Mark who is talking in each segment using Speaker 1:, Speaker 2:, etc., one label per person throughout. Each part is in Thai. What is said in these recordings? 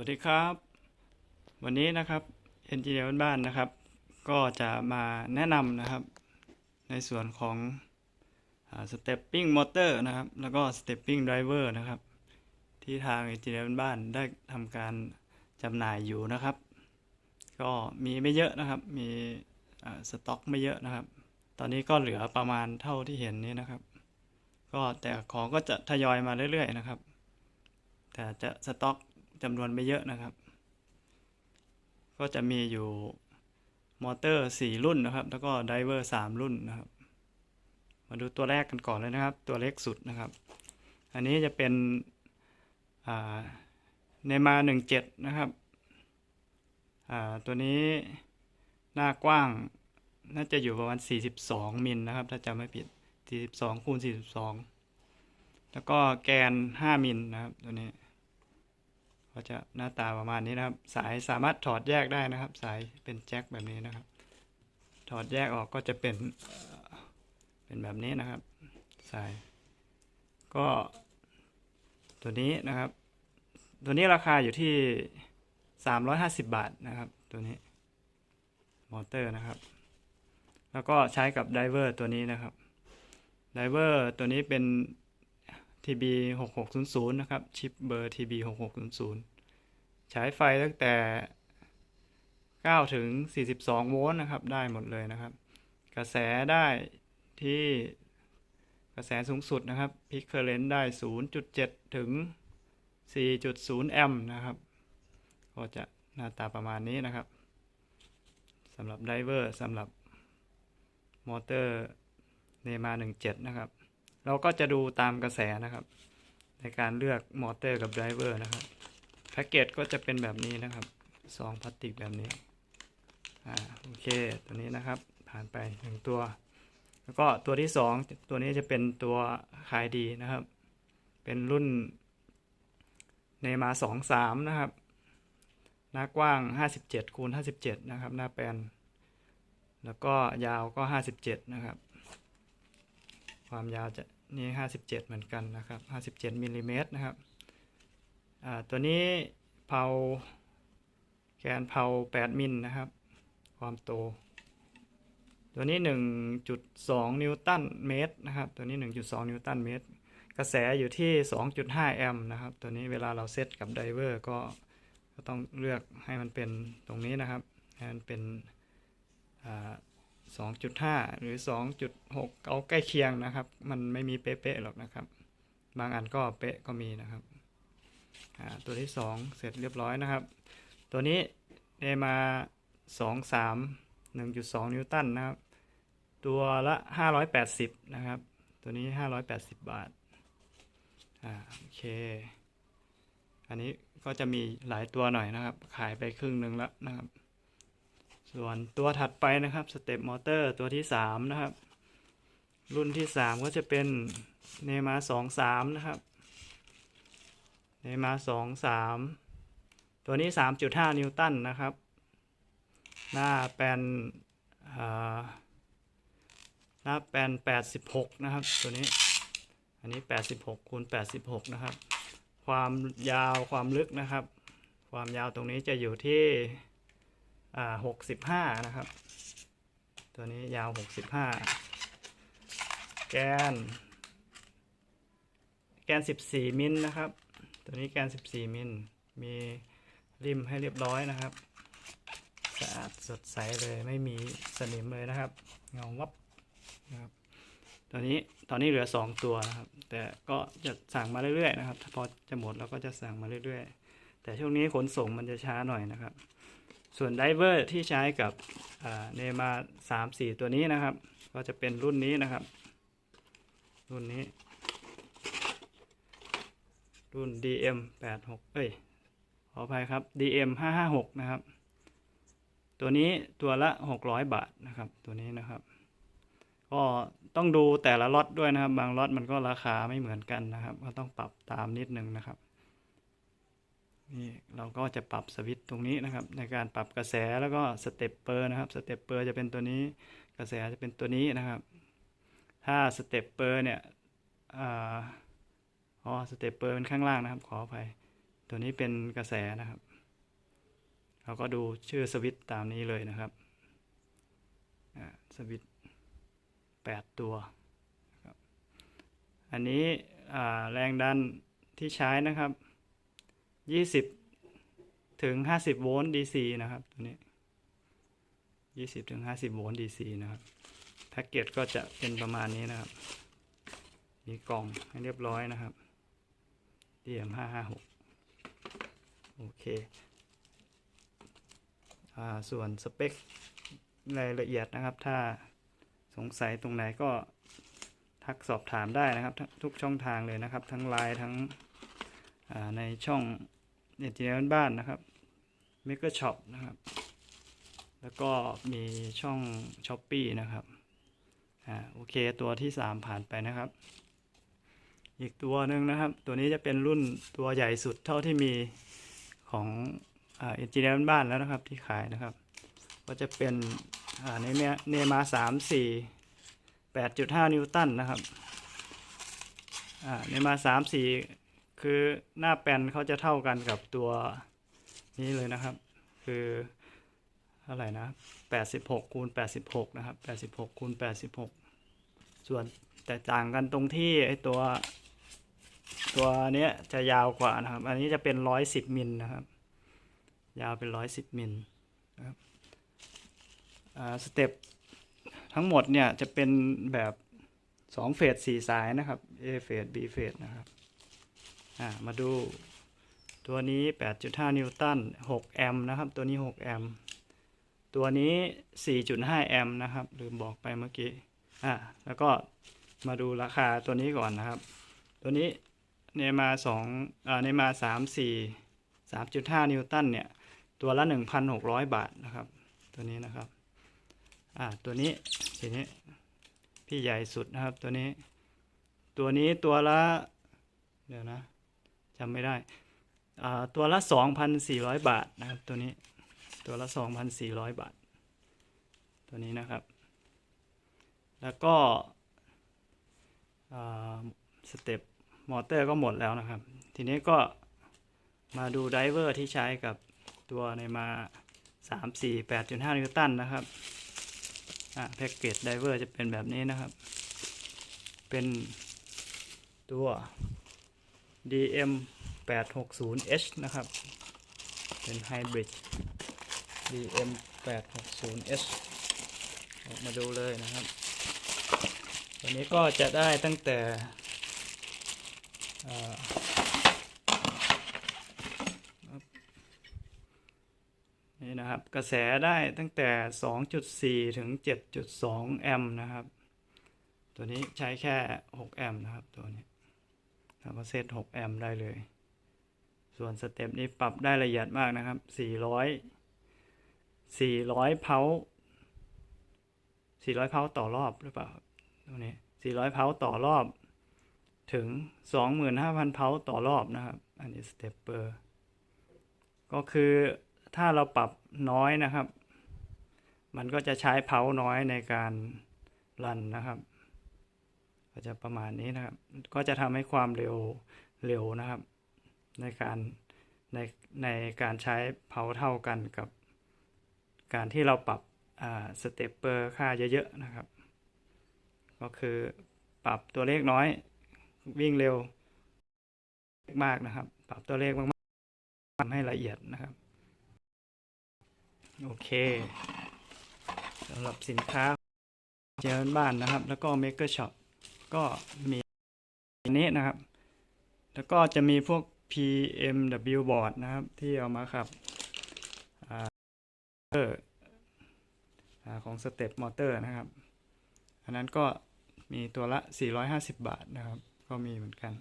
Speaker 1: วัสดีครับ วันนี้นะครับเอนจิเนียร์บ้านนะครับ ก็จะมาแนะนำนะครับ ในส่วนของสเตปปิ้งมอเตอร์นะครับ แล้วก็สเตปปิ้งไดรเวอร์นะครับ ที่ทางเอนจิเนียร์บ้านได้ทำการจำหน่ายอยู่นะครับ ก็มีไม่เยอะนะครับ มีสต็อกไม่เยอะนะครับ ตอนนี้ก็เหลือประมาณเท่าที่เห็นนี้นะครับ ก็แต่ของก็จะทยอยมาเรื่อยๆนะครับ แต่จะสต็อก จำนวนไม่เยอะนะครับ ก็จะมีอยู่มอเตอร์ 4 รุ่นนะครับ แล้วก็ไดเวอร์ 3 รุ่นนะครับ มาดูตัวแรกกันก่อนเลยนะครับ ตัวเล็กสุดนะครับ อันนี้จะเป็นเนมา 17 นะครับ ตัวนี้หน้ากว้างน่าจะอยู่ประมาณ 42 มิลนะครับ ถ้าจำไม่ผิด 42คูณ42 แล้วก็แกน 5 มิลนะครับ ตัวนี้ ก็จะหน้าตาประมาณนี้นะครับ สายสามารถถอดแยกได้นะครับ สายเป็นแจ็คแบบนี้นะครับ ถอดแยกออกก็จะเป็นเป็นแบบนี้นะครับ สาย ก็ ตัวนี้นะครับ ตัวนี้ราคาอยู่ที่350บาทนะครับ ตัวนี้ มอเตอร์นะครับ แล้วก็ใช้กับไดเวอร์ตัวนี้นะครับไดเวอร์ตัวนี้เป็น TB 6600นะครับ ชิปเบอร์ TB ใช้ไฟตั้งแต่ 9 ถึง 42 โวลต์นะครับ ได้หมดเลยนะครับ กระแสได้ที่กระแสสูงสุดนะครับพิกเคอร์เรนต์ได้ 0.7 ถึง 4.0 แอมป์นะครับ ก็จะหน้าตาประมาณนี้นะครับสำหรับไดเวอร์สำหรับมอเตอร์เนมา 17 นะครับ เราก็จะดูตามกระแสนะครับ ในการเลือกมอเตอร์กับไดเวอร์นะครับ พ็กเกจก็จะเป็นแบบนี้นะครับซองพลาสติกแบบนี้อ่าโอเคตัวนี้นะครับผ่านไปหนึ่งตัว แล้วก็ตัวที่สองตัวนี้จะเป็นตัวขายดีนะครับ เป็นรุ่นเนมาสองสามนะครับ หน้ากว้าง57คูณ57นะครับ หน้าแปลนแล้วก็ยาวก็57นะครับ ความยาวจะนี่57เจ็ดเหมือนกันนะครับ57มิลลิเมตรนะครับ ตัวนี้เผาแกนเผา8 มิลนะครับ ความโต ตัวนี้ 1.2 นิวตันเมตรนะครับ ตัวนี้ 1.2 นิวตันเมตร กระแสอยู่ที่ 2.5 แอมป์นะครับ ตัวนี้เวลาเราเซตกับไดเวอร์ก็ก็ต้องเลือกให้มันเป็นตรงนี้นะครับ ให้มันเป็นอ่า2.5 หรือ 2.6 เอาใกล้เคียงนะครับ มันไม่มีเป๊ะๆหรอกนะครับ บางอันก็เป๊ะก็มีนะครับ ตัวที่ 2 เสร็จเรียบร้อยนะครับ ตัวนี้ได้มา 2 3 1.2 นิวตันนะครับ ตัวละ 580 นะครับ ตัวนี้ 580 บาทอ่าโอเค อันนี้ก็จะมีหลายตัวหน่อยนะครับ ขายไปครึ่งหนึ่งแล้วนะครับ ส่วนตัวถัดไปนะครับสเต็ปมอเตอร์ตัวที่ 3 นะครับ รุ่นที่ 3 ก็จะเป็นเนมา 23 นะครับ เนมา23ตัวนี้3.5นิวตันนะครับ หน้าแปนหน้าแปน86นะครับ ตัวนี้ อันนี้86คูณ86นะครับ ความยาวความลึกนะครับ ความยาวตรงนี้จะอยู่ที่หกสิบห้านะครับ ตัวนี้ยาวหกสิบห้าแกน แกนสิบสี่มิลนะครับ ตัวนี้แกนสิบสี่มิล มีริมให้เรียบร้อยนะครับ สะอาดสดใสเลยไม่มีสนิมเลยนะครับ เงาวับนะครับตัวนี้ตอนนี้เหลือสองตัวนะครับ แต่ก็จะสั่งมาเรื่อยๆนะครับ ถ้าพอจะหมดเราก็จะสั่งมาเรื่อยๆ แต่ช่วงนี้ขนส่งมันจะช้าหน่อยนะครับ ส่วนไดเวอร์ที่ใช้กับเนมาสามสี่ตัวนี้นะครับ ก็จะเป็นรุ่นนี้นะครับ รุ่นนี้ รุ่น DM 8 6เอ้ย ขออภัยครับ DM 5 5 6นะครับ ตัวนี้ตัวละ 600 บาทนะครับ ตัวนี้นะครับ ก็ต้องดูแต่ละล็อตด้วยนะครับ บางล็อตมันก็ราคาไม่เหมือนกันนะครับ ก็ต้องปรับตามนิดนึงนะครับนี่เราก็จะปรับสวิตช์ตรงนี้นะครับ ในการปรับกระแสแล้วก็สเต็ปเปอร์นะครับสเต็ปเปอร์จะเป็นตัวนี้กระแสจะเป็นตัวนี้นะครับ ถ้าสเต็ปเปอร์เนี่ยอ่า อ๋อสเตปเปอร์เป็นข้างล่างนะครับ ขออภัย ตัวนี้เป็นกระแสนะครับ เราก็ดูชื่อสวิตช์ตามนี้เลยนะครับสวิตช์แปดตัว อันนี้แรงดันที่ใช้นะครับยี่สิบถึงห้าสิบโวลต์ DC นะครับ ตัวนี้ยี่สิบถึงห้าสิบโวลต์ DC นะครับ แพ็กเกจก็จะเป็นประมาณนี้นะครับ มีกล่องให้เรียบร้อยนะครับ DM ห้าห้าหกโอเคอ่าส่วนสเปครายละเอียดนะครับ ถ้าสงสัยตรงไหนก็ทักสอบถามได้นะครับ ทุกช่องทางเลยนะครับ ทั้งไลน์ทั้งในช่องเน็ตเจเนบ้านนะครับ m a k e r Shop นะครับ แล้วก็มีช่อง s h อ p e e นะครับอ่าโอเคตัวที่ 3 ผ่านไปนะครับ อีกตัวหนึ่งนะครับ ตัวนี้จะเป็นรุ่นตัวใหญ่สุดเท่าที่มีของอ่าเอนจิเนียร์บ้านแล้วนะครับที่ขายนะครับ ก็จะเป็นในเนมาสามสี่แปดจุดห้านิวตันนะครับเนมาสามสี่คือหน้าแปลนเขาจะเท่ากันกับตัวนี้เลยนะครับ คือเท่าไหร่นะแปดสิบหกคูณแปดสิบหกนะครับแปดสิบหกคูณแปดสิบหกส่วนแตกต่างกันตรงที่ไอตัว ตัวเนี้ยจะยาวกว่านะครับ อันนี้จะเป็นร้อยสิบมิลนะครับ ยาวเป็นร้อยสิบมิลนะครับสเต็ปทั้งหมดเนี่ยจะเป็นแบบสองเฟสสี่สายนะครับ A เฟส B เฟสนะครับมาดูตัวนี้ 8.5 นิวตัน 6 แอมป์นะครับ ตัวนี้ 6 แอมป์ ตัวนี้ 4.5 แอมป์นะครับ ลืมบอกไปเมื่อกี้ อ่า แล้วก็มาดูราคาตัวนี้ก่อนนะครับ ตัวนี้ เนมา2อ่าเนมา3 4 3.5นิวตันเนี่ย ตัวละ1,600บาทนะครับ ตัวนี้นะครับอ่าตัวนี้ทีนี้พี่ใหญ่สุดนะครับตัวนี้ ตัวนี้ตัวละเดี๋ยวนะจำไม่ได้อ่าตัวละ2,400บาทนะครับ ตัวนี้ตัวละ2,400บาท ตัวนี้นะครับ แล้วก็อ่าสเต็ป มอเตอร์ก็หมดแล้วนะครับ ทีนี้ก็มาดูไดเวอร์ที่ใช้กับตัวในมา 3 4 8.5 นิวตันนะครับอ่าแพ็กเกจไดเวอร์จะเป็นแบบนี้นะครับ เป็นตัว DM 860H นะครับ เป็นไฮบริด DM 860H ออกมาดูเลยนะครับตัวนี้ก็จะได้ตั้งแต่ นี่นะครับ กระแสได้ตั้งแต่ 2.4 ถึง 7.2 แอมป์นะครับ ตัวนี้ใช้แค่ 6 แอมป์นะครับ ตัวนี้เราก็เซต 6 แอมป์ได้เลย ส่วนสเต็ปนี้ปรับได้ละเอียดมากนะครับ 400 400 เพา400 เพาต่อรอบหรือเปล่าครับตัวนี้ 400 เพาต่อรอบ ถึง 25,000 เพาต่อรอบนะครับ อันนี้สเตปเปอร์ก็คือถ้าเราปรับน้อยนะครับ มันก็จะใช้เพาน้อยในการรันนะครับก็จะประมาณนี้นะครับ ก็จะทำให้ความเร็วเร็วนะครับ ในการในในการใช้เพาเท่ากันกับ การที่เราปรับสเตปเปอร์ค่าเยอะๆนะครับ ก็คือปรับตัวเลขน้อย วิ่งเร็วมากนะครับ ปรับตัวเลขมากๆทำให้ละเอียดนะครับ โอเคสำหรับสินค้าเจริญบ้านนะครับ แล้วก็ Maker Shop ก็มีนี้นะครับ แล้วก็จะมีพวก PMW board นะครับ ที่เอามาขับอ่าเอออ่าของสเต็ปมอเตอร์นะครับ อันนั้นก็มีตัวละ 450 บาทนะครับ ก็มีเหมือนกัน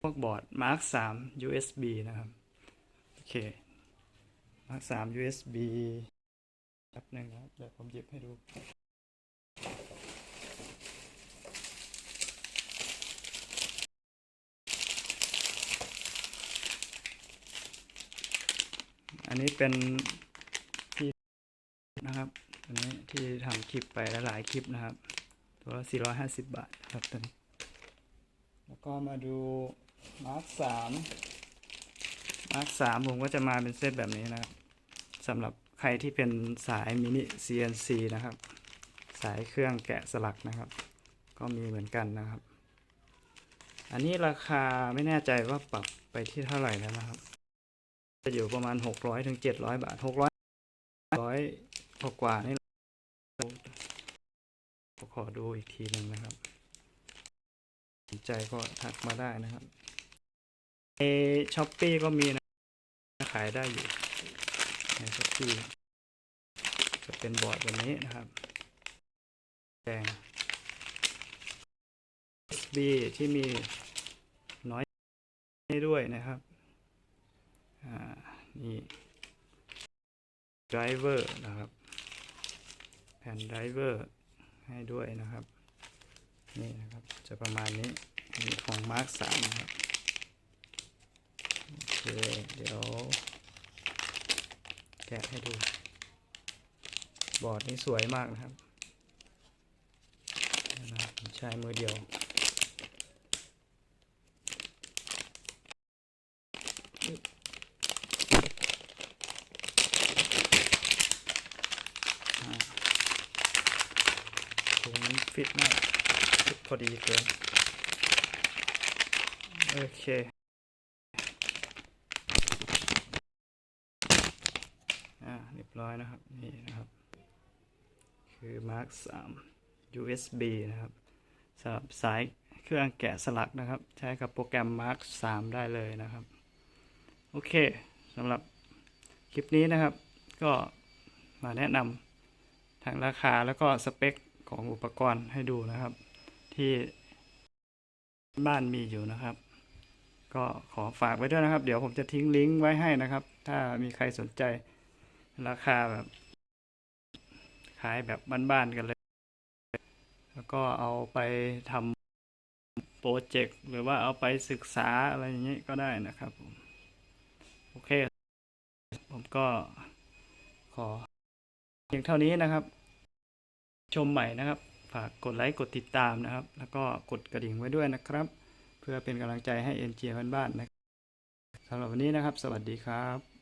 Speaker 1: พวกบอร์ด Mark 3 USB นะครับ โอเค Mark 3 USB แป๊บหนึงนะครับ เดี๋ยวผมหยิบให้ดูอันนี้เป็นที่นะครับ อันนี้ที่ทำคลิปไปหลายๆคลิปนะครับ ตัวละ450บาทครับตัวนี้ แล้วก็มาดูมาร์ค3มมาร์คสามผมก็จะมาเป็นเซตแบบนี้นะครับสำหรับใครที่เป็นสายมินิ CNC นะครับ สายเครื่องแกะสลักนะครับ ก็มีเหมือนกันนะครับ อันนี้ราคาไม่แน่ใจว่าปรับไปที่เท่าไหร่แล้วนะครับ จะอยู่ประมาณ 600ถึง700 บาท 600 100กว่านี่ อดูอีกทีหนึ่งนะครับสนใจก็ทักมาได้นะครับ ในช้อปปีก็มีนะ ขายได้อยู่ ในช้อปปีจะเป็นบอร์ดแบบนี้นะครับ แดง USB ที่มีน้อยให้ด้วยนะครับอ่านี่ driver นะครับ แผ่น driver ให้ด้วยนะครับ นี่นะครับจะประมาณนี้นี่ของ Mark 3นะครับโอเคเดี๋ยว แกะให้ดู บอร์ดนี้สวยมากนะครับ ใช้มือเดียว ถุงมัน ฟิตมากฟิตพอดีเกินโอเค อ่าเรียบร้อยนะครับ นี่นะครับ คือ Mark 3 USB นะครับสำหรับสายเครื่องแกะสลักนะครับ ใช้กับโปรแกรม Mark 3 ได้เลยนะครับ โอเคสำหรับคลิปนี้นะครับ ก็มาแนะนำทางราคาแล้วก็สเปค ของอุปกรณ์ให้ดูนะครับ ที่บ้านมีอยู่นะครับ ก็ขอฝากไว้ด้วยนะครับ เดี๋ยวผมจะทิ้งลิงก์ไว้ให้นะครับ ถ้ามีใครสนใจราคาแบบขายแบบบ้านๆกันเลย แล้วก็เอาไปทำโปรเจกต์หรือว่าเอาไปศึกษาอะไรอย่างนี้ก็ได้นะครับผมโอเค ผมก็ขอเพียงเท่านี้นะครับ ชมใหม่นะครับ ฝากกดไลค์กดติดตามนะครับ แล้วก็กดกระดิ่งไว้ด้วยนะครับ เพื่อเป็นกำลังใจให้ NG บ้านๆนะครับสำหรับวันนี้นะครับ สวัสดีครับ